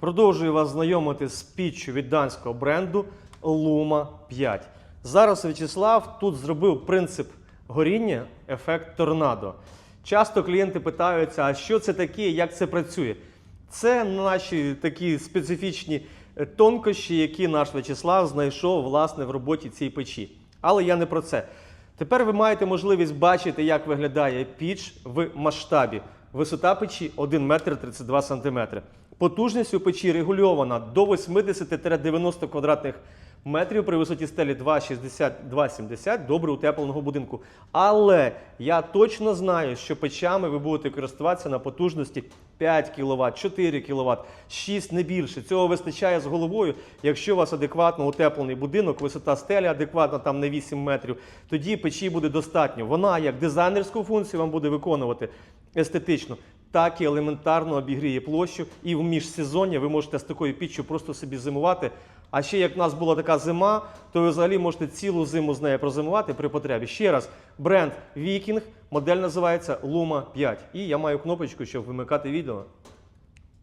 Продовжую вас знайомити з піччю від данського бренду Luma 5. Зараз В'ячеслав тут зробив принцип горіння, ефект торнадо. Часто клієнти питаються, а що це таке, як це працює? Це наші такі специфічні е, тонкощі, які наш В'ячеслав знайшов власне в роботі цієї печі. Але я не про це. Тепер ви маєте можливість бачити, як виглядає піч в масштабі. Висота печі 1 метр 32 сантиметри. Потужність у печі регульована до 80-90 квадратних метрів при висоті стелі 2,60-2,70 добре утепленого будинку. Але я точно знаю, що печами ви будете користуватися на потужності 5 кВт, 4 кВт, 6 не більше. Цього вистачає з головою. Якщо у вас адекватно утеплений будинок, висота стелі адекватна там на 8 метрів, тоді печі буде достатньо. Вона як дизайнерську функцію вам буде виконувати естетично, так і елементарно обігріє площу. І в міжсезоння ви можете з такою піччю просто собі зимувати. А ще як в нас була така зима, то ви взагалі можете цілу зиму з нею прозимувати при потребі. Ще раз, бренд Viking, модель називається Luma 5. І я маю кнопочку, щоб вимикати відео.